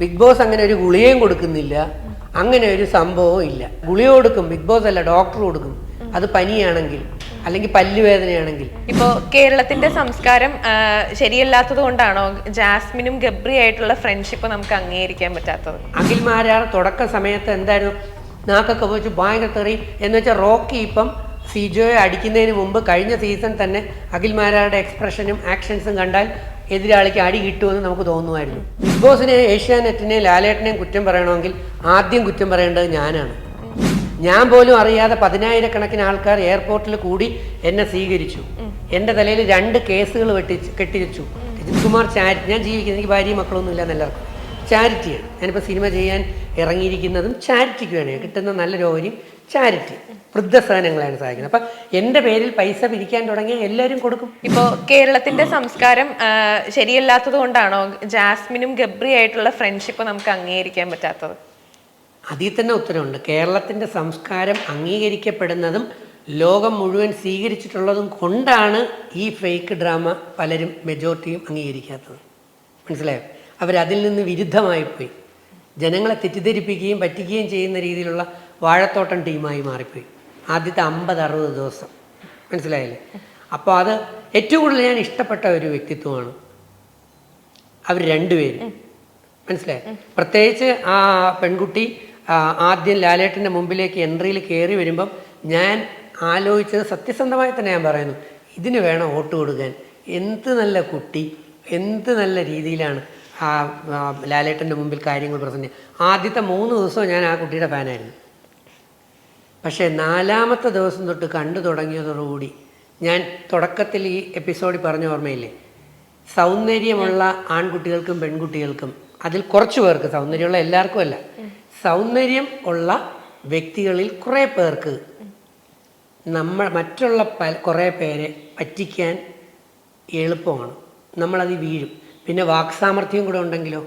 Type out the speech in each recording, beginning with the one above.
Big boss അങ്ങനെ ഒരു ഗുളികയും കൊടുക്കുന്നില്ല. അങ്ങനെ ഒരു സംഭവവും ഇല്ല. ഗുളിക കൊടുക്കും ബിഗ് ബോസ് അല്ല ഡോക്ടർ കൊടുക്കും. അത് പനിയാണെങ്കിൽ അല്ലെങ്കിൽ പല്ലുവേദനയാണെങ്കിൽ. ഇപ്പോ കേരളത്തിന്റെ സംസ്കാരം ശരിയല്ലാത്തത് കൊണ്ടാണോ ജാസ്മിനും ഗബ്രി ആയിട്ടുള്ള ഫ്രണ്ട്ഷിപ്പ് നമുക്ക് അംഗീകരിക്കാൻ പറ്റാത്തത്? അഖിൽമാരാർ തുടക്ക സമയത്ത് എന്തായിരുന്നു? നാക്കൊക്കെ വെച്ച് ഭയങ്കര തെറി. എന്ന് വെച്ചാൽ റോക്കി ഇപ്പം സിജോയെ അടിക്കുന്നതിന് മുമ്പ് കഴിഞ്ഞ സീസൺ തന്നെ അഖിൽമാരാരുടെ എക്സ്പ്രഷനും ആക്ഷൻസും കണ്ടാൽ എതിരാളിക്ക് അടി കിട്ടുമെന്ന് നമുക്ക് തോന്നുമായിരുന്നു. ബിഗ് ബോസിനെ ഏഷ്യാനെറ്റിനെ ലാലേട്ടനെയും കുറ്റം പറയണമെങ്കിൽ ആദ്യം കുറ്റം പറയേണ്ടത് ഞാനാണ്. ഞാൻ പോലും അറിയാതെ പതിനായിരക്കണക്കിന് ആൾക്കാർ എയർപോർട്ടിൽ കൂടി എന്നെ സ്വീകരിച്ചു. എന്റെ തലയിൽ രണ്ട് കേസുകൾ വെട്ടി കെട്ടിവെച്ചു. രജിത് കുമാർ ചാരിറ്റി ഞാൻ ജീവിക്കുന്നത് എനിക്ക് ഭാര്യയും മക്കളൊന്നും ഇല്ല എന്നെല്ലാവർക്കും ചാരിറ്റിയാണ്. ഞാനിപ്പോൾ സിനിമ ചെയ്യാൻ ഇറങ്ങിയിരിക്കുന്നതും ചാരിറ്റിക്ക് വേണേ. കിട്ടുന്ന നല്ല ജോലി ചാരിറ്റി. വൃദ്ധസദനങ്ങളാണ് സഹായിക്കുന്നത്. അപ്പം എന്റെ പേരിൽ പൈസ പിരിക്കാൻ തുടങ്ങിയ എല്ലാവരും കൊടുക്കും. ഇപ്പോ കേരളത്തിന്റെ സംസ്കാരം ശരിയല്ലാത്തത് കൊണ്ടാണോ ജാസ്മിനും ഗബ്രി ആയിട്ടുള്ള ഫ്രണ്ട്ഷിപ്പ് നമുക്ക് അംഗീകരിക്കാൻ പറ്റാത്തത്? അതിൽ തന്നെ ഉത്തരവുണ്ട്. കേരളത്തിന്റെ സംസ്കാരം അംഗീകരിക്കപ്പെടുന്നതും ലോകം മുഴുവൻ സ്വീകരിച്ചിട്ടുള്ളതും കൊണ്ടാണ് ഈ ഫേക്ക് ഡ്രാമ പലരും മെജോറിറ്റിയും അംഗീകരിക്കാത്തത്. മനസ്സിലായോ? അവരതിൽ നിന്ന് വിരുദ്ധമായി പോയി ജനങ്ങളെ തെറ്റിദ്ധരിപ്പിക്കുകയും പറ്റിക്കുകയും ചെയ്യുന്ന രീതിയിലുള്ള വാഴത്തോട്ടം ടീമായി മാറിപ്പോയി. ആദ്യത്തെ അമ്പത് അറുപത് ദിവസം. മനസ്സിലായില്ലേ? അപ്പോൾ അത് ഏറ്റവും കൂടുതൽ ഞാൻ ഇഷ്ടപ്പെട്ട ഒരു വ്യക്തിത്വമാണ്. അവർ രണ്ടുപേരും. മനസ്സിലായി? പ്രത്യേകിച്ച് ആ പെൺകുട്ടി ആദ്യം ലാലേട്ടന്റെ മുമ്പിലേക്ക് എൻട്രിയിൽ കയറി വരുമ്പം ഞാൻ ആലോചിച്ചത് സത്യസന്ധമായി തന്നെ ഞാൻ പറയുന്നു ഇതിന് വേണം വോട്ട് കൊടുക്കാൻ. എന്ത് നല്ല കുട്ടി എന്ത് നല്ല രീതിയിലാണ് ആ ലാലേട്ടന്റെ മുമ്പിൽ കാര്യങ്ങൾ പ്രസന്റ് ആദ്യത്തെ മൂന്ന് ദിവസവും ഞാൻ ആ കുട്ടിയുടെ ഫാനായിരുന്നു. പക്ഷേ നാലാമത്തെ ദിവസം തൊട്ട് കണ്ടു തുടങ്ങിയതോടുകൂടി ഞാൻ തുടക്കത്തിൽ ഈ എപ്പിസോഡിൽ പറഞ്ഞ ഓർമ്മയില്ലേ? സൗന്ദര്യമുള്ള ആൺകുട്ടികൾക്കും പെൺകുട്ടികൾക്കും അതിൽ കുറച്ച് പേർക്ക് സൗന്ദര്യമുള്ള എല്ലാവർക്കും അല്ല സൗന്ദര്യം ഉള്ള വ്യക്തികളിൽ കുറേ പേർക്ക് നമ്മൾ മറ്റുള്ള പല കുറേ പേരെ പറ്റിക്കാൻ എളുപ്പമാണ്. നമ്മളത് വീഴും. പിന്നെ വാക്സാമർഥ്യം കൂടെ ഉണ്ടെങ്കിലോ?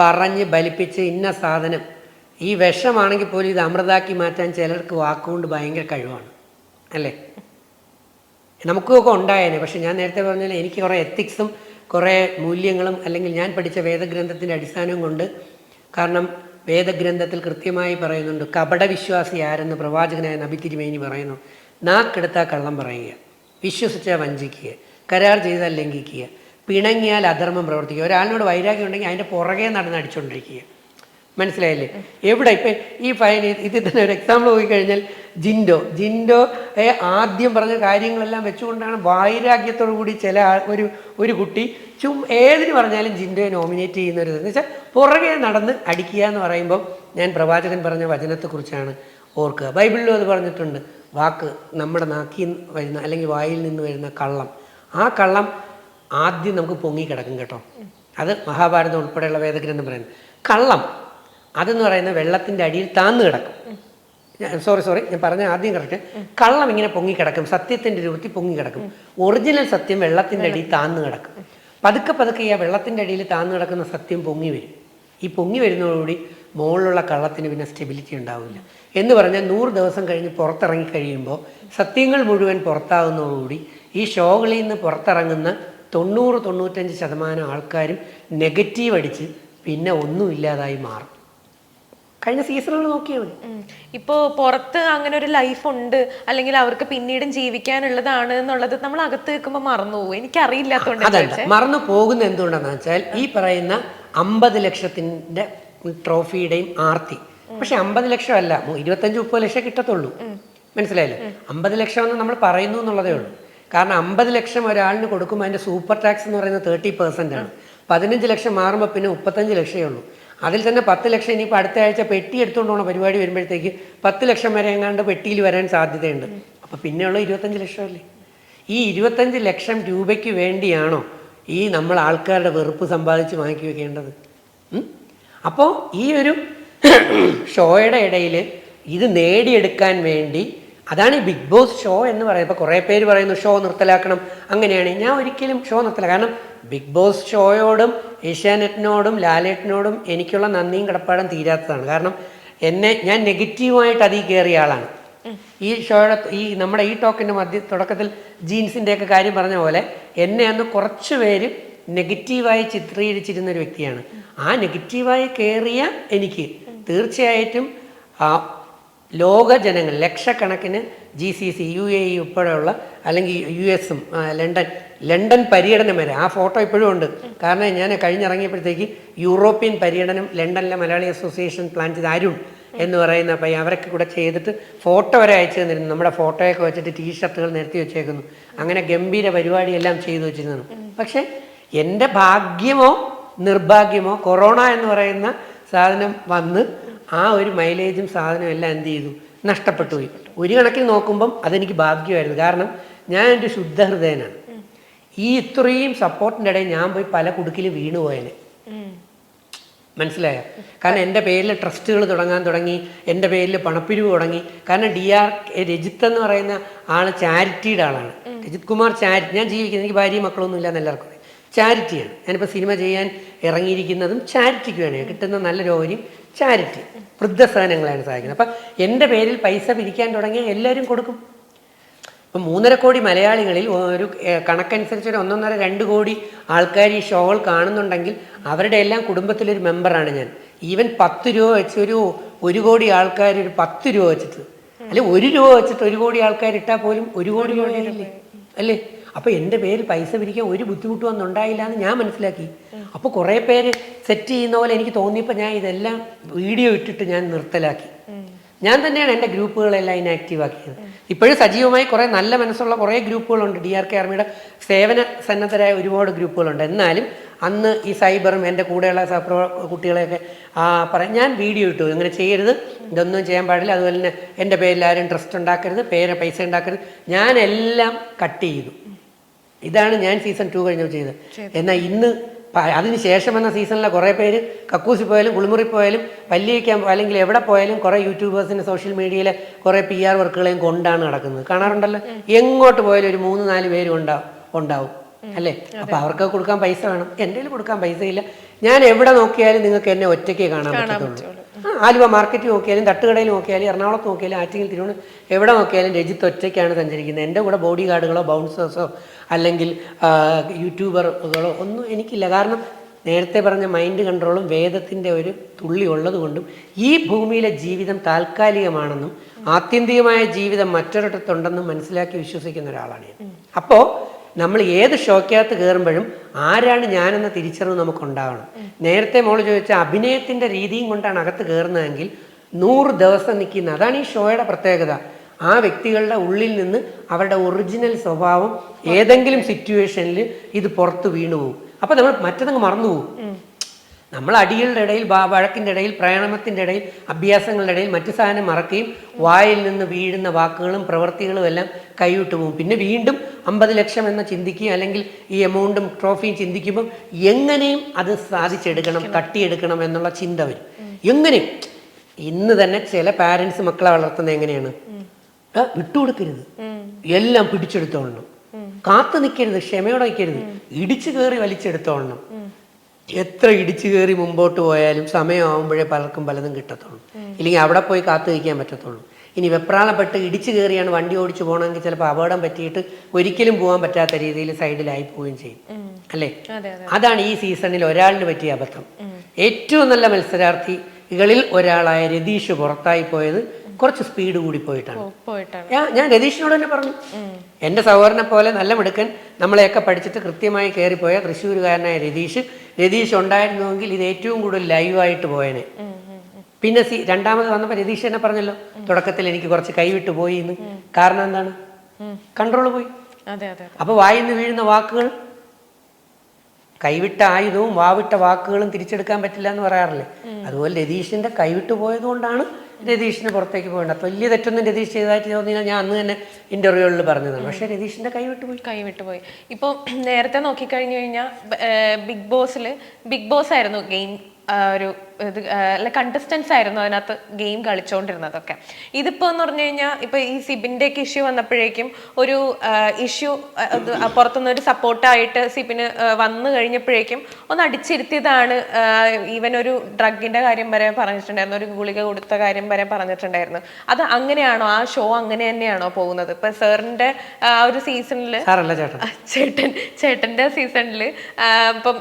പറഞ്ഞ് ബലിപ്പിച്ച് ഇന്ന സാധനം ഈ വിഷമാണെങ്കിൽ പോലും ഇത് അമൃതാക്കി മാറ്റാൻ ചിലർക്ക് വാക്കുകൊണ്ട് ഭയങ്കര കഴിവാണ്. അല്ലേ? നമുക്കൊക്കെ ഉണ്ടായേനെ. പക്ഷെ ഞാൻ നേരത്തെ പറഞ്ഞാൽ എനിക്ക് കുറേ എത്തിക്സും കുറേ മൂല്യങ്ങളും അല്ലെങ്കിൽ ഞാൻ പഠിച്ച വേദഗ്രന്ഥത്തിന്റെ അടിസ്ഥാനവും കൊണ്ട് കാരണം വേദഗ്രന്ഥത്തിൽ കൃത്യമായി പറയുന്നുണ്ട് കപടവിശ്വാസി ആരെന്ന് പ്രവാചകനായ നബി തിരുമേനി പറയുന്നു നാക്കെടുത്താൽ കള്ളം പറയുക വിശ്വസിച്ചാൽ വഞ്ചിക്കുക കരാർ ചെയ്താൽ ലംഘിക്കുക പിണങ്ങിയാൽ അധർമ്മം പ്രവർത്തിക്കുക. ഒരാളിനോട് വൈരാഗ്യം ഉണ്ടെങ്കിൽ അതിന്റെ പുറകെ നടന്ന് അടിച്ചുകൊണ്ടിരിക്കുക. മനസ്സിലായില്ലേ? എവിടെ ഇപ്പം ഈ ഫയൽ ഇതിൽ തന്നെ ഒരു എക്സാമ്പിൾ നോക്കിക്കഴിഞ്ഞാൽ ജിൻഡോ. ജിൻഡോ ആദ്യം പറഞ്ഞ കാര്യങ്ങളെല്ലാം വെച്ചുകൊണ്ടാണ് വൈരാഗ്യത്തോടു കൂടി ചില ഒരു ഒരു കുട്ടി ചും ഏതിന് പറഞ്ഞാലും ജിൻഡോയെ നോമിനേറ്റ് ചെയ്യുന്ന ഒരു എന്ന് വെച്ചാൽ പുറകെ നടന്ന് അടിക്കുക എന്ന് പറയുമ്പോൾ ഞാൻ പ്രവാചകൻ പറഞ്ഞ വചനത്തെക്കുറിച്ചാണ് ഓർക്കുക. ബൈബിളിലും അത് പറഞ്ഞിട്ടുണ്ട്. വാക്ക് നമ്മുടെ നാക്കിൽ വരുന്ന അല്ലെങ്കിൽ വായിൽ നിന്ന് വരുന്ന കള്ളം. ആ കള്ളം ആദ്യം നമുക്ക് പൊങ്ങി കിടക്കും കേട്ടോ. അത് മഹാഭാരതം ഉൾപ്പെടെയുള്ള വേദഗ്രന്ഥം പറയുന്നത്. കള്ളം. അതെന്ന് പറയുന്ന വെള്ളത്തിന്റെ അടിയിൽ താന്ന് കിടക്കും. ഞാൻ സോറി സോറി ഞാൻ പറഞ്ഞ ആദ്യം കറക്റ്റ് കള്ളം ഇങ്ങനെ പൊങ്ങി കിടക്കും. സത്യത്തിന്റെ രൂപത്തിൽ പൊങ്ങി കിടക്കും. ഒറിജിനൽ സത്യം വെള്ളത്തിന്റെ അടിയിൽ താന്ന് കിടക്കും. പതുക്കെ പതുക്കെ ഈ ആ വെള്ളത്തിന്റെ അടിയിൽ താന്ന് കിടക്കുന്ന സത്യം പൊങ്ങി വരും. ഈ പൊങ്ങി വരുന്നതോടുകൂടി മുകളിലുള്ള കള്ളത്തിന് പിന്നെ സ്റ്റെബിലിറ്റി ഉണ്ടാവില്ല. എന്ന് പറഞ്ഞാൽ നൂറ് ദിവസം കഴിഞ്ഞ് പുറത്തിറങ്ങി കഴിയുമ്പോൾ സത്യങ്ങൾ മുഴുവൻ പുറത്താകുന്നതോടുകൂടി ഈ ഷോകളിൽ നിന്ന് പുറത്തിറങ്ങുന്ന തൊണ്ണൂറ് തൊണ്ണൂറ്റഞ്ച് ശതമാനം ആൾക്കാരും നെഗറ്റീവ് അടിച്ച് പിന്നെ ഒന്നുമില്ലാതായി മാറും. കഴിഞ്ഞ സീസണിൽ നോക്കിയാൽ മതി. ഇപ്പോൾ ഇപ്പോ പുറത്ത് അങ്ങനെ ഒരു ലൈഫ് ഉണ്ട്. അല്ലെങ്കിൽ അവർക്ക് പിന്നീടും ജീവിക്കാനുള്ളതാണ് എന്നുള്ളത് നമ്മൾ അകത്ത് വെക്കുമ്പോൾ മറന്നു പോകും. എനിക്ക് അറിയില്ലാത്തതുകൊണ്ട് അതല്ല. മറന്നു പോകുന്ന എന്തുകൊണ്ടാന്ന് വെച്ചാൽ ഈ പറയുന്ന അമ്പത് ലക്ഷത്തിന്റെ ട്രോഫിയുടെയും ആർത്തി. പക്ഷെ അമ്പത് ലക്ഷം അല്ല ഇരുപത്തഞ്ച് മുപ്പത് ലക്ഷം കിട്ടത്തുള്ളൂ. മനസ്സിലായില്ലേ? അമ്പത് ലക്ഷം എന്ന് നമ്മൾ പറയുന്നു എന്നുള്ളതേ ഉള്ളൂ. കാരണം അമ്പത് ലക്ഷം ഒരാളിന് കൊടുക്കുമ്പോൾ അതിന്റെ സൂപ്പർ ടാക്സ് എന്ന് പറയുന്നത് തേർട്ടി പെർസെന്റ് ആണ്. പതിനഞ്ച് ലക്ഷം മാറുമ്പോൾ പിന്നെ മുപ്പത്തഞ്ച് ലക്ഷമേ ഉള്ളൂ. അതിൽ തന്നെ പത്ത് ലക്ഷം ഇനിയിപ്പോൾ അടുത്ത ആഴ്ച പെട്ടി എടുത്തുകൊണ്ട് പരിപാടി വരുമ്പോഴത്തേക്ക് പത്ത് ലക്ഷം വരെ എങ്ങാണ്ട് പെട്ടിയിൽ വരാൻ സാധ്യതയുണ്ട്. അപ്പോൾ പിന്നെയുള്ള ഇരുപത്തഞ്ച് ലക്ഷമല്ലേ ഈ ഇരുപത്തഞ്ച് ലക്ഷം രൂപയ്ക്ക് വേണ്ടിയാണോ ഈ നമ്മൾ ആൾക്കാരുടെ വെറുപ്പ് സമ്പാദിച്ച് വാങ്ങി വെക്കേണ്ടത്? അപ്പോൾ ഈ ഒരു ഷോയുടെ ഇടയിൽ ഇത് നേടിയെടുക്കാൻ വേണ്ടി അതാണ് ഈ ബിഗ് ബോസ് ഷോ എന്ന് പറയുന്നത് ഇപ്പോൾ കുറേ പേര് പറയുന്നു ഷോ നിർത്തലാക്കണം. അങ്ങനെയാണ്. ഞാൻ ഒരിക്കലും ഷോ നിർത്തല. കാരണം ബിഗ് ബോസ് ഷോയോടും ഏഷ്യാനെറ്റിനോടും ലാലേട്ടിനോടും എനിക്കുള്ള നന്ദിയും കടപ്പാടും തീരാത്തതാണ്. കാരണം എന്നെ ഞാൻ നെഗറ്റീവായിട്ട് അതിൽ കയറിയ ആളാണ്. ഈ ഷോയുടെ ഈ നമ്മുടെ ഈ ടോക്കിന്റെ മധ്യ തുടക്കത്തിൽ ജീൻസിന്റെയൊക്കെ കാര്യം പറഞ്ഞ പോലെ എന്നെ അന്ന് കുറച്ച് പേര് നെഗറ്റീവായി ചിത്രീകരിച്ചിരുന്ന ഒരു വ്യക്തിയാണ്. ആ നെഗറ്റീവായി കയറിയ എനിക്ക് തീർച്ചയായിട്ടും ലോക ജനങ്ങൾ ലക്ഷക്കണക്കിന് G C C U A E ഉൾപ്പെടെയുള്ള അല്ലെങ്കിൽ യു എസും ലണ്ടൻ ലണ്ടൻ പര്യടനം വരെ. ആ ഫോട്ടോ ഇപ്പോഴും ഉണ്ട്. കാരണം ഞാൻ കഴിഞ്ഞിറങ്ങിയപ്പോഴത്തേക്ക് യൂറോപ്യൻ പര്യടനം ലണ്ടനിലെ മലയാളി അസോസിയേഷൻ പ്ലാൻ ചെയ്ത അരുൺ എന്ന് പറയുന്ന പയ്യ അവരൊക്കെ കൂടെ ചെയ്തിട്ട് ഫോട്ടോ വരെ അയച്ചു തന്നിരുന്നു. നമ്മുടെ ഫോട്ടോയൊക്കെ വെച്ചിട്ട് ടീഷർട്ടുകൾ നിരത്തി വെച്ചേക്കുന്നു. അങ്ങനെ ഗംഭീര പരിപാടിയെല്ലാം ചെയ്തു വെച്ചിരുന്നു. പക്ഷേ എന്റെ ഭാഗ്യമോ നിർഭാഗ്യമോ കൊറോണ എന്ന് പറയുന്ന സാധനം വന്ന് ആ ഒരു മൈലേജും സാധനവും എല്ലാം എന്ത് ചെയ്തു? നഷ്ടപ്പെട്ടു പോയി. ഒരു കണക്കിൽ നോക്കുമ്പം അതെനിക്ക് ഭാഗ്യമായിരുന്നു കാരണം ഞാൻ എന്റെ ശുദ്ധഹൃദയനാണ്. ഈ ഇത്രയും സപ്പോർട്ടിന്റെ ഇടയിൽ ഞാൻ പോയി പല കുടുക്കിലും വീണു പോയേനെ. മനസ്സിലായോ? കാരണം എന്റെ പേരിൽ ട്രസ്റ്റുകൾ തുടങ്ങാൻ തുടങ്ങി എന്റെ പേരിൽ പണപ്പിരിവ് തുടങ്ങി. കാരണം ഡി ആർ രജിത്ത് എന്ന് പറയുന്ന ആൾ ചാരിറ്റിയുടെ ആളാണ്. രജിത് കുമാർ ചാരിറ്റി. ഞാൻ ജീവിക്കുന്നത് എനിക്ക് ഭാര്യയും മക്കളൊന്നും ഇല്ല എന്ന് എല്ലാവർക്കും അറിയാം. ചാരിറ്റിയാണ്. ഞാനിപ്പോൾ സിനിമ ചെയ്യാൻ ഇറങ്ങിയിരിക്കുന്നതും ചാരിറ്റിക്ക് വേണേ കിട്ടുന്ന നല്ല രോഗിയും ചാരിറ്റി. വൃദ്ധസദനങ്ങളാണ് സഹായിക്കുന്നത്. അപ്പം എന്റെ പേരിൽ പൈസ പിരിക്കാൻ തുടങ്ങിയാൽ എല്ലാവരും കൊടുക്കും. ഇപ്പം മൂന്നര കോടി മലയാളികളിൽ ഒരു കണക്കനുസരിച്ച് ഒരു ഒന്നൊന്നര രണ്ട് കോടി ആൾക്കാർ ഈ ഷോകൾ കാണുന്നുണ്ടെങ്കിൽ അവരുടെ എല്ലാം കുടുംബത്തിലൊരു മെമ്പറാണ് ഞാൻ. ഈവൻ പത്ത് രൂപ വെച്ച് ഒരു ഒരു കോടി ആൾക്കാർ ഒരു പത്ത് രൂപ വെച്ചിട്ട് അല്ലെ ഒരു രൂപ വെച്ചിട്ട് ഒരു കോടി ആൾക്കാർ ഇട്ടാൽ പോലും ഒരു കോടി രൂപ. അല്ലേ? അപ്പോൾ എന്റെ പേരിൽ പൈസ പിരിക്കാൻ ഒരു ബുദ്ധിമുട്ടും ഒന്നും ഉണ്ടായില്ല എന്ന് ഞാൻ മനസ്സിലാക്കി. അപ്പോൾ കുറേ പേര് സെറ്റ് ചെയ്യുന്ന പോലെ എനിക്ക് തോന്നിയപ്പോൾ ഞാൻ ഇതെല്ലാം വീഡിയോ ഇട്ടിട്ട് ഞാൻ നിർത്തലാക്കി. ഞാൻ തന്നെയാണ് എന്റെ ഗ്രൂപ്പുകളെല്ലാം ഇനാക്റ്റീവ് ആക്കിയത്. ഇപ്പോഴും സജീവമായി കുറേ നല്ല മനസ്സുള്ള കുറേ ഗ്രൂപ്പുകളുണ്ട്. ഡി ആർ കെ ആർമിയുടെ സേവന സന്നദ്ധരായ ഒരുപാട് ഗ്രൂപ്പുകളുണ്ട്. എന്നാലും അന്ന് ഈ സൈബറും എന്റെ കൂടെയുള്ള സഹപ്രവ കുട്ടികളെയൊക്കെ ആ പറ ഞാൻ വീഡിയോ ഇട്ടു. ഇങ്ങനെ ചെയ്യരുത്. ഇതൊന്നും ചെയ്യാൻ പാടില്ല. അതുപോലെ തന്നെ എന്റെ പേരിൽ ആരും ട്രസ്റ്റ് ഉണ്ടാക്കരുത്. പേര് പൈസ ഉണ്ടാക്കരുത്. ഞാനെല്ലാം കട്ട് ചെയ്തു. ഇതാണ് ഞാൻ സീസൺ ടു കഴിഞ്ഞപ്പോൾ ചെയ്തത്. എന്നാൽ ഇന്ന് അതിന് ശേഷം വന്ന സീസണിലെ കുറേ പേര് കക്കൂസി പോയാലും കുളിമുറി പോയാലും പല്ലി വയ്ക്കാൻ അല്ലെങ്കിൽ എവിടെ പോയാലും കുറേ യൂട്യൂബേഴ്സിന് സോഷ്യൽ മീഡിയയിലെ കുറേ പി ആർ വർക്കുകളെയും കൊണ്ടാണ് നടക്കുന്നത്. കാണാറുണ്ടല്ലോ? എങ്ങോട്ട് പോയാലും ഒരു മൂന്ന് നാല് പേര് ഉണ്ടാവും. ഉണ്ടാവും അല്ലേ? അപ്പൊ അവർക്ക് കൊടുക്കാൻ പൈസ വേണം. എന്റെ കൊടുക്കാൻ പൈസ ഇല്ല ഞാൻ എവിടെ നോക്കിയാലും നിങ്ങൾക്ക് എന്നെ ഒറ്റയ്ക്ക് കാണാൻ പറ്റത്തുള്ളൂ. ആലുവ മാർക്കറ്റ് നോക്കിയാലും തട്ടുകടയിൽ നോക്കിയാലും എറണാകുളത്ത് നോക്കിയാലും ആറ്റിങ്ങിൽ തിരുവനന്തപുരം എവിടെ നോക്കിയാലും രജിത്ത് ഒറ്റയ്ക്കാണ് സഞ്ചരിക്കുന്നത്. എന്റെ കൂടെ ബോഡി ഗാർഡുകളോ ബൗൺസേഴ്സോ അല്ലെങ്കിൽ യൂട്യൂബറുകളോ ഒന്നും എനിക്കില്ല. കാരണം നേരത്തെ പറഞ്ഞ മൈൻഡ് കൺട്രോളും വേദത്തിന്റെ ഒരു തുള്ളി ഉള്ളതുകൊണ്ടും ഈ ഭൂമിയിലെ ജീവിതം താൽക്കാലികമാണെന്നും ആത്യന്തികമായ ജീവിതം മറ്റൊരിടത്തുണ്ടെന്നും മനസ്സിലാക്കി വിശ്വസിക്കുന്ന ഒരാളാണ് ഞാൻ. അപ്പോൾ നമ്മൾ ഏത് ഷോക്കകത്ത് കയറുമ്പോഴും ആരാണ് ഞാനെന്ന തിരിച്ചറിവ് നമുക്കുണ്ടാവണം. നേരത്തെ മോൾ ചോദിച്ച അഭിനയത്തിന്റെ രീതിയും കൊണ്ടാണ് അകത്ത് കയറുന്നതെങ്കിൽ നൂറ് ദിവസം നിൽക്കുന്ന അതാണ് ഈ ഷോയുടെ പ്രത്യേകത. ആ വ്യക്തികളുടെ ഉള്ളിൽ നിന്ന് അവരുടെ ഒറിജിനൽ സ്വഭാവം ഏതെങ്കിലും സിറ്റുവേഷനിൽ ഇത് പുറത്ത് വീണു പോകും അപ്പം നമ്മൾ മറ്റതങ്ങ് മറന്നു പോകും നമ്മൾ അടികളുടെ ഇടയിൽ വഴക്കിന്റെ ഇടയിൽ പ്രയാണത്തിന്റെ ഇടയിൽ അഭ്യാസങ്ങളുടെ ഇടയിൽ മറ്റു സാധനം മറക്കുകയും വായിൽ നിന്ന് വീഴുന്ന വാക്കുകളും പ്രവൃത്തികളും എല്ലാം കൈവിട്ടു പോകും. പിന്നെ വീണ്ടും അമ്പത് ലക്ഷം എന്ന ചിന്തിക്കുകയും അല്ലെങ്കിൽ ഈ എമൗണ്ടും ട്രോഫിയും ചിന്തിക്കുമ്പം എങ്ങനെയും അത് സാധിച്ചെടുക്കണം തട്ടിയെടുക്കണം എന്നുള്ള ചിന്ത വരും. എങ്ങനെയും. ഇന്ന് തന്നെ ചില പാരൻസ് മക്കളെ വളർത്തുന്നത് എങ്ങനെയാണ്? വിട്ടുകൊടുക്കരുത്. എല്ലാം പിടിച്ചെടുത്തോളണം. കാത്തു നിൽക്കരുത് ക്ഷമയോടെ നിൽക്കരുത്. ഇടിച്ചു കയറി വലിച്ചെടുത്തോളണം. എത്ര ഇടിച്ചു കയറി മുമ്പോട്ട് പോയാലും സമയമാകുമ്പോഴേ പലർക്കും പലതും കിട്ടത്തുള്ളൂ. ഇല്ലെങ്കിൽ അവിടെ പോയി കാത്തു വയ്ക്കാൻ പറ്റത്തുള്ളൂ. ഇനി വെപ്രാളപ്പെട്ട് ഇടിച്ചു കയറിയാണ് വണ്ടി ഓടിച്ചു പോകണമെങ്കിൽ ചിലപ്പോൾ അപകടം പറ്റിയിട്ട് ഒരിക്കലും പോകാൻ പറ്റാത്ത രീതിയിൽ സൈഡിലായി പോവുകയും ചെയ്യും. അല്ലേ? അതെ അതെ അതാണ് ഈ സീസണിൽ ഒരാളിന് പറ്റിയ അബദ്ധം. ഏറ്റവും നല്ല മത്സരാർത്ഥികളിൽ ഒരാളായ രതീഷ് പുറത്തായി പോയത് കുറച്ച് സ്പീഡ് കൂടി പോയിട്ടാണ്. ഞാൻ രതീഷിനോട് തന്നെ പറഞ്ഞു. എന്റെ സഹോദരനെ പോലെ നല്ല മിടുക്കൻ നമ്മളെയൊക്കെ പഠിച്ചിട്ട് കൃത്യമായി കയറിപ്പോയ തൃശ്ശൂരുകാരനായ രതീഷ്. രതീഷ് ഉണ്ടായിരുന്നുവെങ്കിൽ ഇത് ഏറ്റവും കൂടുതൽ ലൈവായിട്ട് പോയനെ. പിന്നെ സി രണ്ടാമത് വന്നപ്പോൾ രതീഷ് തന്നെ പറഞ്ഞല്ലോ തുടക്കത്തിൽ എനിക്ക് കുറച്ച് കൈവിട്ട് പോയി എന്ന് കാരണം എന്താണ്? കൺട്രോൾ പോയി. അപ്പോൾ വായിന്ന് വീഴുന്ന വാക്കുകൾ കൈവിട്ട ആയുധവും വാവിട്ട വാക്കുകളും തിരിച്ചെടുക്കാൻ പറ്റില്ല എന്ന് പറയാറില്ലേ? അതുപോലെ രതീഷിന്റെ കൈവിട്ട് പോയതുകൊണ്ടാണ് രതീഷിന് പുറത്തേക്ക് പോകേണ്ട വലിയ തെറ്റൊന്നും രതീഷ് ചെയ്തതായിട്ട് തോന്നിയാൽ ഞാൻ അന്ന് തന്നെ ഇന്റർവ്യൂകളിൽ പറഞ്ഞതാണ്. പക്ഷേ രതീഷിന്റെ കൈവിട്ട് പോയി. കൈവിട്ട് പോയി. ഇപ്പോൾ നേരത്തെ നോക്കിക്കഴിഞ്ഞു കഴിഞ്ഞാൽ ബിഗ് ബോസിൽ ബിഗ് ബോസ് ആയിരുന്നു ഗെയിം ഒരു ഇത് കണ്ടസ്റ്റൻസ് ആയിരുന്നു അതിനകത്ത് ഗെയിം കളിച്ചുകൊണ്ടിരുന്നതൊക്കെ ഇതിപ്പോ എന്ന് പറഞ്ഞു കഴിഞ്ഞാൽ ഇപ്പൊ ഈ സിബിന്റെ ഒക്കെ ഇഷ്യൂ വന്നപ്പോഴേക്കും ഒരു ഇഷ്യൂ പുറത്തുനിന്ന് ഒരു സപ്പോർട്ടായിട്ട് സിബിന് വന്നു കഴിഞ്ഞപ്പോഴേക്കും ഒന്ന് അടിച്ചിരുത്തിയതാണ് ഈവൻ ഒരു ഡ്രഗിന്റെ കാര്യം വരെ പറഞ്ഞിട്ടുണ്ടായിരുന്നു ഒരു ഗുളിക കൊടുത്ത കാര്യം വരെ പറഞ്ഞിട്ടുണ്ടായിരുന്നു. അത് അങ്ങനെയാണോ? ആ ഷോ അങ്ങനെ തന്നെയാണോ പോകുന്നത്? ഇപ്പൊ സാറിന്റെ ആ ഒരു സീസണിൽ ചേട്ടൻ. ആ, ചേട്ടൻ ചേട്ടന്റെ സീസണിൽ ഇപ്പം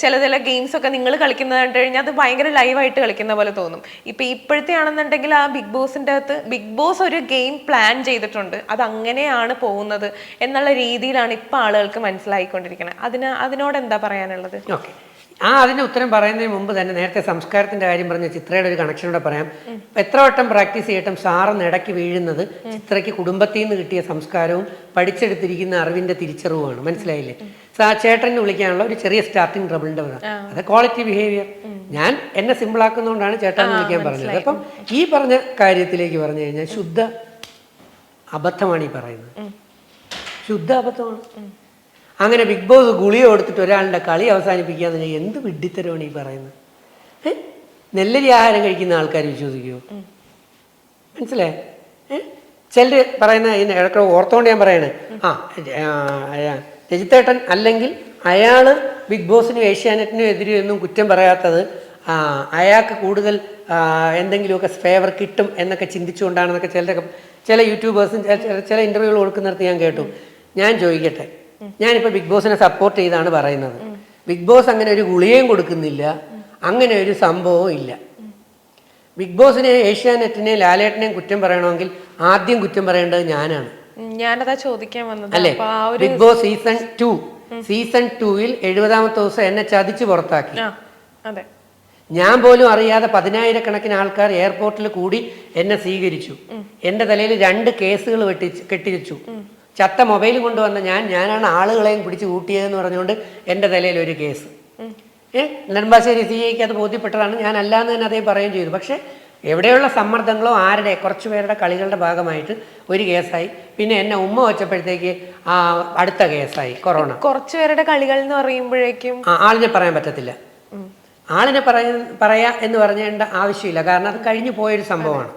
ചില ചില ഗെയിംസ് ഒക്കെ നിങ്ങൾ കളിക്കുന്നത് കണ്ടു കഴിഞ്ഞാൽ അത് ഭയങ്കര ലൈവായിട്ട് കളിക്കുന്ന പോലെ തോന്നും. ഇപ്പൊ ഇപ്പോഴത്തെ ആണെന്നുണ്ടെങ്കിൽ ആ ബിഗ് ബോസിന്റെ അകത്ത് ബിഗ് ബോസ് ഒരു ഗെയിം പ്ലാൻ ചെയ്തിട്ടുണ്ട്. അത് അങ്ങനെയാണ് പോകുന്നത് എന്നുള്ള രീതിയിലാണ് ഇപ്പൊ ആളുകൾക്ക് മനസ്സിലായിക്കൊണ്ടിരിക്കുന്നത് അതിന് അതിനോട് എന്താ പറയാനുള്ളത്? ഓക്കെ ആ അതിന്റെ ഉത്തരം പറയുന്നതിന് മുമ്പ് തന്നെ നേരത്തെ സംസ്കാരത്തിന്റെ കാര്യം പറഞ്ഞ ചിത്രയുടെ ഒരു കണക്ഷനോടെ പറയാം. എത്ര വട്ടം പ്രാക്ടീസ് ചെയ്യട്ടും സാറ് ഇടയ്ക്ക് വീഴുന്നത് ചിത്രയ്ക്ക് കുടുംബത്തിൽ നിന്ന് കിട്ടിയ സംസ്കാരവും പഠിച്ചെടുത്തിരിക്കുന്ന അറിവിന്റെ തിരിച്ചറിവുമാണ്. മനസ്സിലായില്ലേ? സാ ചേട്ടനെ വിളിക്കാനുള്ള ഒരു ചെറിയ സ്റ്റാർട്ടിങ് ട്രബിളിന്റെ അത് ക്വാളിറ്റി ബിഹേവിയർ ഞാൻ എന്നെ സിമ്പിൾ ആക്കുന്നതുകൊണ്ടാണ് ചേട്ടൻ വിളിക്കാൻ പറഞ്ഞത്. അപ്പം ഈ പറഞ്ഞ കാര്യത്തിലേക്ക് പറഞ്ഞു കഴിഞ്ഞാൽ ശുദ്ധ അബദ്ധമാണ് ഈ പറയുന്നത്. ശുദ്ധ അബദ്ധമാണ്. അങ്ങനെ ബിഗ് ബോസ് ഗുളിക കൊടുത്തിട്ട് ഒരാളുടെ കളി അവസാനിപ്പിക്കുക എന്ന് പറഞ്ഞാൽ എന്ത് വിഡ്ഢിത്തരമാണ് ഈ പറയുന്നത്? നെല്ലരി ആഹാരം കഴിക്കുന്ന ആൾക്കാർ വിശ്വസിക്കുമോ മനസ്സിലേ? ചിലർ പറയുന്ന ഇതിന് ഇടയ്ക്ക് ഓർത്തോണ്ട് ഞാൻ പറയണേ. ആ രജിത്തേട്ടൻ അല്ലെങ്കിൽ അയാൾ ബിഗ് ബോസിനും ഏഷ്യാനെറ്റിനും എതിരെ ഒന്നും കുറ്റം പറയാത്തത് ആ, അയാൾക്ക് കൂടുതൽ എന്തെങ്കിലുമൊക്കെ ഫേവർ കിട്ടും എന്നൊക്കെ ചിന്തിച്ചുകൊണ്ടാണെന്നൊക്കെ ചിലരൊക്കെ ചില യൂട്യൂബേഴ്സും ചില ചില- ചില ഇന്റർവ്യൂകൾ കൊടുക്കുന്നിടത്ത് ഞാൻ കേട്ടു. ഞാൻ ചോദിക്കട്ടെ ഞാനിപ്പോൾ ബിഗ് ബോസിനെ സപ്പോർട്ട് ചെയ്താണ് പറയുന്നത്. ബിഗ് ബോസ് അങ്ങനെ ഒരു ഗുളികയും കൊടുക്കുന്നില്ല. അങ്ങനെ ഒരു സംഭവവും ഇല്ല. ബിഗ് ബോസിനെ ഏഷ്യാനെറ്റിനെ ലാലേട്ടനെയും കുറ്റം പറയണമെങ്കിൽ ആദ്യം കുറ്റം പറയേണ്ടത് ഞാനാണ്. ഞാനതാ ചോദിക്കാൻ വന്നത്. അല്ലേ? Bigg Boss season two season ടൂവിൽ എഴുപതാമത്തെ ദിവസം എന്നെ ചതിച്ച് പുറത്താക്കി. അതെ. ഞാൻ പോലും അറിയാതെ പതിനായിരക്കണക്കിന് ആൾക്കാർ എയർപോർട്ടിൽ കൂടി എന്നെ സ്വീകരിച്ചു. എന്റെ തലയിൽ രണ്ട് കേസുകൾ വെട്ടി കെട്ടിവെച്ചു. ചത്ത മൊബൈൽ കൊണ്ടുവന്ന ഞാൻ ഞാനാണ് ആളുകളെയും പിടിച്ച് കൂട്ടിയതെന്ന് പറഞ്ഞുകൊണ്ട് എന്റെ തലയിൽ ഒരു കേസ്. ഏ? നെടുമ്പാശ്ശേരി സി ഐക്ക് അത് ബോധ്യപ്പെട്ടതാണ്. ഞാൻ അല്ലാന്ന് തന്നെ അദ്ദേഹം പറയുകയും ചെയ്തു. പക്ഷേ എവിടെയുള്ള സമ്മർദ്ദങ്ങളോ ആരുടെ കുറച്ച് പേരുടെ കളികളുടെ ഭാഗമായിട്ട് ഒരു കേസായി. പിന്നെ എന്നെ ഉമ്മ വെച്ചപ്പോഴത്തേക്ക് ആ അടുത്ത കേസായി കൊറോണ. കുറച്ച് പേരുടെ കളികൾ എന്ന് പറയുമ്പോഴേക്കും ആളിനെ പറയാൻ പറ്റത്തില്ല. ആളിനെ പറയ പറയാ എന്ന് പറഞ്ഞേണ്ട ആവശ്യമില്ല. കാരണം അത് കഴിഞ്ഞു പോയൊരു സംഭവമാണ്.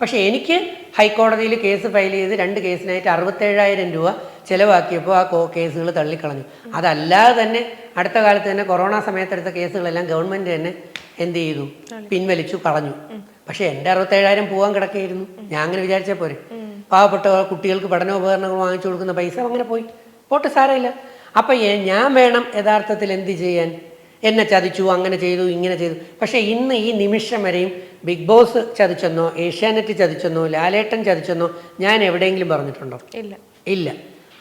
പക്ഷെ എനിക്ക് ഹൈക്കോടതിയിൽ കേസ് ഫയൽ ചെയ്ത് രണ്ട് കേസിനായിട്ട് അറുപത്തേഴായിരം രൂപ ചിലവാക്കിയപ്പോൾ ആ കോ കേസുകൾ തള്ളിക്കളഞ്ഞു. അതല്ലാതെ തന്നെ അടുത്ത കാലത്ത് തന്നെ കൊറോണ സമയത്തെടുത്ത കേസുകളെല്ലാം ഗവൺമെന്റ് തന്നെ എന്ത് ചെയ്തു? പിൻവലിച്ചു കളഞ്ഞു. പക്ഷെ എന്റെ അറുപത്തേഴായിരം പോവാൻ കിടക്കുകയായിരുന്നു. ഞാൻ അങ്ങനെ വിചാരിച്ചാൽ പോരെ. പാവപ്പെട്ട കുട്ടികൾക്ക് പഠനോപകരണങ്ങൾ വാങ്ങിച്ചു കൊടുക്കുന്ന പൈസ അങ്ങനെ പോയി. പോട്ട് സാരമില്ല. അപ്പൊ ഞാൻ വേണം യഥാർത്ഥത്തിൽ എന്ത് ചെയ്യാൻ? എന്നെ ചതിച്ചു അങ്ങനെ ചെയ്തു ഇങ്ങനെ ചെയ്തു. പക്ഷേ ഇന്ന് ഈ നിമിഷം വരെയും ബിഗ് ബോസ് ചതിച്ചെന്നോ ഏഷ്യാനെറ്റ് ചതിച്ചെന്നോ ലാലേട്ടൻ ചതിച്ചെന്നോ ഞാൻ എവിടെയെങ്കിലും പറഞ്ഞിട്ടുണ്ടോ? ഇല്ല. ഇല്ല.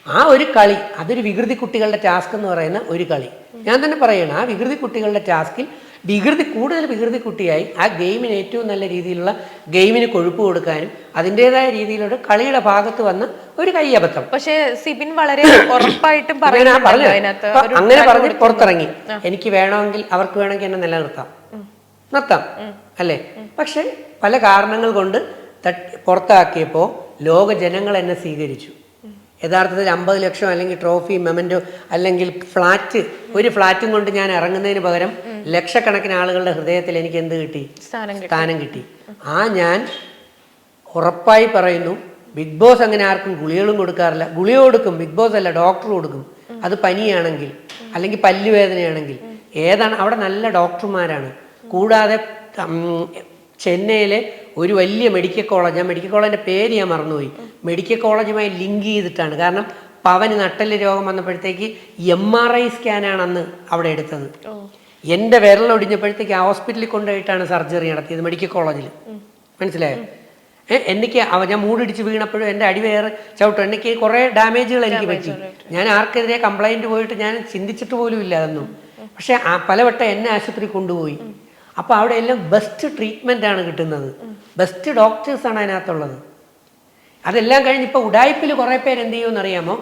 ആ ഒരു കളി അതൊരു വികൃതി കുട്ടികളുടെ ടാസ്ക് എന്ന് പറയുന്ന ഒരു കളി. ഞാൻ തന്നെ പറയണം ആ വികൃതി കുട്ടികളുടെ ടാസ്കിൽ വികൃതി കൂടുതൽ വികൃതി കുട്ടിയായി ആ ഗെയിമിന് ഏറ്റവും നല്ല രീതിയിലുള്ള ഗെയിമിന് കൊഴുപ്പ് കൊടുക്കാനും അതിന്റെതായ രീതിയിലൊരു കളിയുടെ ഭാഗത്ത് വന്ന ഒരു കൈയബദ്ധം പക്ഷേ സിബിൻ വളരെ ഉറപ്പായിട്ടും അങ്ങനെ പറഞ്ഞ് പുറത്തിറങ്ങി. എനിക്ക് വേണമെങ്കിൽ അവർക്ക് വേണമെങ്കിൽ എന്നെ നിലനിർത്താം. നിർത്താം. അല്ലേ? പക്ഷെ പല കാരണങ്ങൾ കൊണ്ട് തട്ടി പുറത്താക്കിയപ്പോൾ ലോക ജനങ്ങൾ എന്നെ സ്വീകരിച്ചു. യഥാർത്ഥത്തിൽ അമ്പത് ലക്ഷം അല്ലെങ്കിൽ ട്രോഫി മെമന്റോ അല്ലെങ്കിൽ ഫ്ലാറ്റ് ഒരു ഫ്ലാറ്റും കൊണ്ട് ഞാൻ ഇറങ്ങുന്നതിന് പകരം ലക്ഷക്കണക്കിന് ആളുകളുടെ ഹൃദയത്തിൽ എനിക്ക് എന്ത് കിട്ടി? സ്ഥാനം കിട്ടി. ആ ഞാൻ ഉറപ്പായി പറയുന്നു ബിഗ് ബോസ് അങ്ങനെ ആർക്കും ഗുളികളും കൊടുക്കാറില്ല. ഗുളിക കൊടുക്കും ബിഗ് ബോസ് അല്ല ഡോക്ടർ കൊടുക്കും. അത് പനിയാണെങ്കിൽ അല്ലെങ്കിൽ പല്ലുവേദനയാണെങ്കിൽ ഏതാണ് അവിടെ നല്ല ഡോക്ടർമാരാണ്. കൂടാതെ ചെന്നൈയിലെ ഒരു വലിയ മെഡിക്കൽ കോളേജ് ആ മെഡിക്കൽ കോളേജിന്റെ പേര് ഞാൻ മറന്നുപോയി. മെഡിക്കൽ കോളേജുമായി ലിങ്ക് ചെയ്തിട്ടാണ്. കാരണം പവന് നട്ടൽ രോഗം വന്നപ്പോഴത്തേക്ക് എം ആർ ഐ സ്കാനാണ് അന്ന് അവിടെ എടുത്തത്. എന്റെ വിരലൊടിഞ്ഞപ്പോഴത്തേക്ക് ആ ഹോസ്പിറ്റലിൽ കൊണ്ടുപോയിട്ടാണ് സർജറി നടത്തിയത് മെഡിക്കൽ കോളേജിൽ മനസ്സിലായോ? എനിക്ക് അവ- ഞാൻ മൂടിടിച്ച് വീണപ്പോഴും എന്റെ അടിവേറ് ചവിട്ടും. എനിക്ക് കുറേ ഡാമേജുകൾ എനിക്ക് പറ്റി. ഞാൻ ആർക്കെതിരെ കംപ്ലൈന്റ് പോയിട്ട് ഞാൻ ചിന്തിച്ചിട്ട് പോലും ഇല്ല അതൊന്നും പക്ഷേ ആ പലവട്ടം എന്നെ ആശുപത്രി കൊണ്ടുപോയി. അപ്പോൾ അവിടെ എല്ലാം ബെസ്റ്റ് ട്രീറ്റ്മെന്റ് ആണ് കിട്ടുന്നത്. ബെസ്റ്റ് ഡോക്ടേഴ്സ് ആണ് അതിനകത്തുള്ളത്. അതെല്ലാം കഴിഞ്ഞ് ഇപ്പോൾ ഉടായ്പിൽ കുറേ പേര് എന്ത് ചെയ്യുമെന്ന് അറിയാമോ?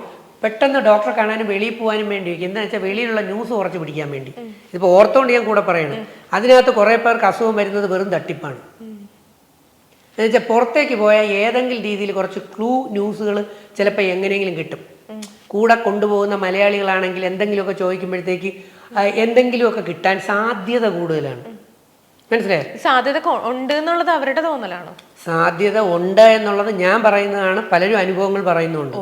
പെട്ടെന്ന് ഡോക്ടറെ കാണാനും വെളിയിൽ പോകാനും വേണ്ടി വയ്ക്കും. എന്താ വെച്ചാൽ വെളിയിലുള്ള ന്യൂസ് കുറച്ച് പിടിക്കാൻ വേണ്ടി. ഇതിപ്പോൾ ഓർത്തോണ്ട് ഞാൻ കൂടെ പറയണം. അതിനകത്ത് കുറേ പേർക്ക് അസുഖം വരുന്നത് വെറും തട്ടിപ്പാണ്. എന്നുവെച്ചാൽ പുറത്തേക്ക് പോയാൽ ഏതെങ്കിലും രീതിയിൽ കുറച്ച് ക്ലൂ ന്യൂസുകൾ ചിലപ്പോൾ എങ്ങനെയെങ്കിലും കിട്ടും. കൂടെ കൊണ്ടുപോകുന്ന മലയാളികളാണെങ്കിൽ എന്തെങ്കിലുമൊക്കെ ചോദിക്കുമ്പോഴത്തേക്ക് എന്തെങ്കിലുമൊക്കെ കിട്ടാൻ സാധ്യത കൂടുതലാണ്. മനസ്സിലായോ? സാധ്യത ഉണ്ട് എന്നുള്ളത് അവരുടെ തോന്നലാണോ? സാധ്യത ഉണ്ട് എന്നുള്ളത് ഞാൻ പറയുന്നതാണ് പലരും അനുഭവങ്ങൾ പറയുന്നുണ്ട്.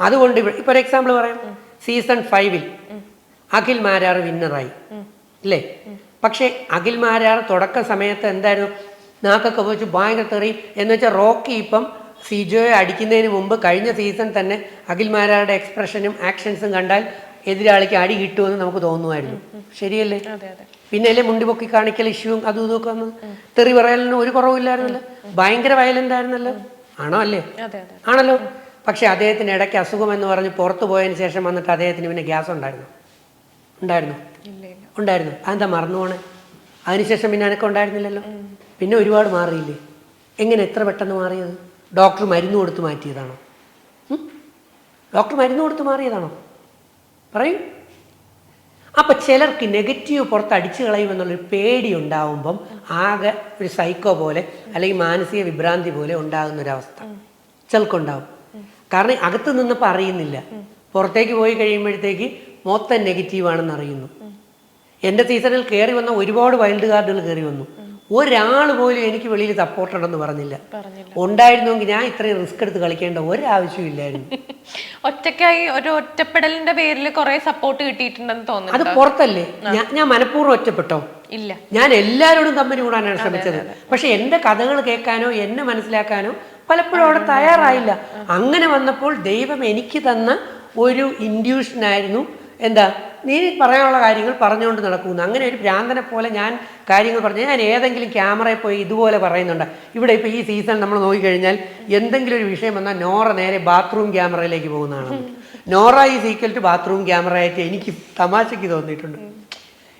അതുകൊണ്ട് ഇപ്പൊ ഒരു എക്സാമ്പിൾ പറയാം. സീസൺ ഫൈവിൽ അഖിൽ മാരാർ വിന്നറായി അല്ലേ പക്ഷേ അഖിൽ മാരാർ തുടക്ക സമയത്ത് എന്തായിരുന്നു? നാക്കൊക്കെ വെച്ച് ഭയങ്കര തെറി. എന്ന് വെച്ചാൽ റോക്കി ഇപ്പം സിജോയെ അടിക്കുന്നതിന് മുമ്പ് കഴിഞ്ഞ സീസൺ തന്നെ അഖിൽ മാരാരുടെ എക്സ്പ്രഷനും ആക്ഷൻസും കണ്ടാൽ എതിരാളിക്ക് അടി കിട്ടുമെന്ന് നമുക്ക് തോന്നുമായിരുന്നു. ശരിയല്ലേ? പിന്നെ അല്ലേ മുണ്ടി പൊക്കി കാണിക്കൽ ഇഷ്യൂവും അതും ഇതൊക്കെ വന്ന് തെറി പറയലിന് ഒരു കുറവില്ലായിരുന്നല്ലോ ഭയങ്കര വയലന്റ് ആയിരുന്നല്ലോ? ആണോ അല്ലേ? ആണല്ലോ? പക്ഷെ അദ്ദേഹത്തിന് ഇടയ്ക്ക് അസുഖം എന്ന് പറഞ്ഞ് പുറത്തു പോയതിന് ശേഷം വന്നിട്ട് അദ്ദേഹത്തിന് പിന്നെ ഗ്യാസ് ഉണ്ടായിരുന്നു. ഉണ്ടായിരുന്നു? ഉണ്ടായിരുന്നു. അതെന്താ മറന്നു പോണേ? അതിനുശേഷം പിന്നെ അനക്കം ഉണ്ടായിരുന്നില്ലല്ലോ? പിന്നെ ഒരുപാട് മാറിയില്ലേ? എങ്ങനെ എത്ര പെട്ടെന്ന് മാറിയത്? ഡോക്ടർ മരുന്ന് കൊടുത്ത് മാറ്റിയതാണോ? ഡോക്ടർ മരുന്ന് കൊടുത്ത് മാറിയതാണോ? പറയൂ. അപ്പം ചിലർക്ക് നെഗറ്റീവ് പുറത്ത് അടിച്ചു കളയുമെന്നുള്ളൊരു പേടി ഉണ്ടാവുമ്പം ആകെ ഒരു സൈക്കോ പോലെ അല്ലെങ്കിൽ മാനസിക വിഭ്രാന്തി പോലെ ഉണ്ടാകുന്ന ഒരവസ്ഥ ചിലർക്കുണ്ടാവും. കാരണം അകത്ത് നിന്നപ്പോൾ അറിയുന്നില്ല പുറത്തേക്ക് പോയി കഴിയുമ്പോഴത്തേക്ക് മൊത്തം നെഗറ്റീവാണെന്ന് അറിയുന്നു എന്റെ സീസണിൽ കയറി വന്ന ഒരുപാട് വൈൽഡ് കാർഡുകൾ കയറി വന്നു. ഒരാൾ പോലും എനിക്ക് വെളിയിൽ സപ്പോർട്ട് ഉണ്ടെന്ന് പറഞ്ഞില്ല. ഉണ്ടായിരുന്നെങ്കിൽ ഞാൻ ഇത്രയും റിസ്ക് എടുത്ത് കളിക്കേണ്ട ഒരാവശ്യമില്ലായിരുന്നു ഒറ്റക്കായി ഒരു ഒറ്റപ്പെടലിന്റെ പേരിൽ കുറെ സപ്പോർട്ട് കിട്ടിയിട്ടുണ്ടെന്ന് തോന്നുന്നു അത് പുറത്തല്ലേ? ഞാൻ ഞാൻ മനഃപൂർവം ഒറ്റപ്പെട്ടോ? ഇല്ല. ഞാൻ എല്ലാവരോടും കമ്പനി കൂടാനാണ് ശ്രമിച്ചത്. പക്ഷെ എന്റെ കഥകൾ കേൾക്കാനോ എന്നെ മനസ്സിലാക്കാനോ പലപ്പോഴും അവിടെ തയ്യാറായില്ല. അങ്ങനെ വന്നപ്പോൾ ദൈവം എനിക്ക് തന്ന ഒരു ഇൻഡ്യൂഷനായിരുന്നു എന്താ? നീ പറയാനുള്ള കാര്യങ്ങൾ പറഞ്ഞുകൊണ്ട് നടക്കുന്നു. അങ്ങനെ ഒരു ഭ്രാന്തനെ പോലെ ഞാൻ കാര്യങ്ങൾ പറഞ്ഞു. ഞാൻ ഏതെങ്കിലും ക്യാമറയിൽ പോയി ഇതുപോലെ പറയുന്നുണ്ട്. ഇവിടെ ഇപ്പോൾ ഈ സീസൺ നമ്മൾ നോക്കിക്കഴിഞ്ഞാൽ എന്തെങ്കിലും ഒരു വിഷയം വന്നാൽ നോറ നേരെ ബാത്റൂം ക്യാമറയിലേക്ക് പോകുന്നതാണ്. നോറ ഈ ഈക്വൽ ടു ബാത്റൂം ക്യാമറ ആയിട്ട് എനിക്ക് തമാശയ്ക്ക് തോന്നിയിട്ടുണ്ട്.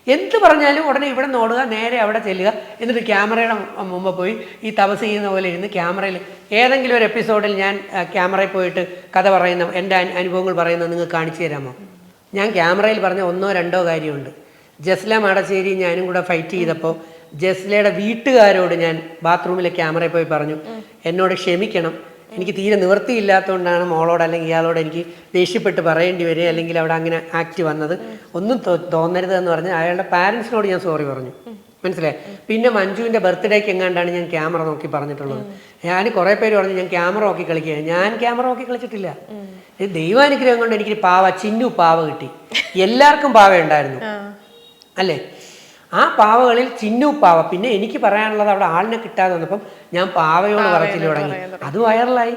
എന്ത് പറഞ്ഞാലും ഉടനെ ഇവിടെ നിന്ന് ഓടുക നേരെ അവിടെ ചെല്ലുക എന്നിട്ട് ക്യാമറയുടെ മുമ്പ് പോയി ഈ തപസ് ചെയ്യുന്ന പോലെ ഇരുന്ന് ക്യാമറയിൽ ഏതെങ്കിലും ഒരു എപ്പിസോഡിൽ ഞാൻ ക്യാമറയിൽ പോയിട്ട് കഥ പറയുന്ന എന്റെ അനുഭവങ്ങൾ പറയുന്നത് നിങ്ങൾക്ക് കാണിച്ചു തരാമോ? ഞാൻ ക്യാമറയിൽ പറഞ്ഞ ഒന്നോ രണ്ടോ കാര്യമുണ്ട്. ജസ്ല മടശ്ശേരി ഞാനും കൂടെ ഫൈറ്റ് ചെയ്തപ്പോൾ ജസ്ലയുടെ വീട്ടുകാരോട് ഞാൻ ബാത്റൂമിലെ ക്യാമറയിൽ പോയി പറഞ്ഞു എന്നോട് ക്ഷമിക്കണം. എനിക്ക് തീരെ നിവൃത്തിയില്ലാത്തതുകൊണ്ടാണ് മോളോട് അല്ലെങ്കിൽ ഇയാളോട് എനിക്ക് ദേഷ്യപ്പെട്ട് പറയേണ്ടി വരിക അല്ലെങ്കിൽ അവിടെ അങ്ങനെ ആക്ട് വന്നത്. ഒന്നും തോന്നരുതെന്ന് പറഞ്ഞ് അയാളുടെ പാരൻസിനോട് ഞാൻ സോറി പറഞ്ഞു. മനസ്സിലായി? പിന്നെ മഞ്ജുവിന്റെ ബർത്ത്ഡേക്ക് എങ്ങാണ്ടാണ് ഞാൻ ക്യാമറ നോക്കി പറഞ്ഞിട്ടുള്ളത്. ഞാൻ കുറെ പേര് പറഞ്ഞു ഞാൻ ക്യാമറ നോക്കി കളിക്കുക ഞാൻ ക്യാമറ നോക്കി കളിച്ചിട്ടില്ല. ദൈവാനുഗ്രഹം കൊണ്ട് എനിക്ക് പാവ ചിന്നു പാവ കിട്ടി. എല്ലാവർക്കും പാവ ഉണ്ടായിരുന്നു. അല്ലേ? ആ പാവകളിൽ ചിന്നു പാവ. പിന്നെ എനിക്ക് പറയാനുള്ളത് അവിടെ ആളിനെ കിട്ടാതെ വന്നപ്പം ഞാൻ പാവയോട് പറച്ചിൽ തുടങ്ങി. അത് വൈറലായി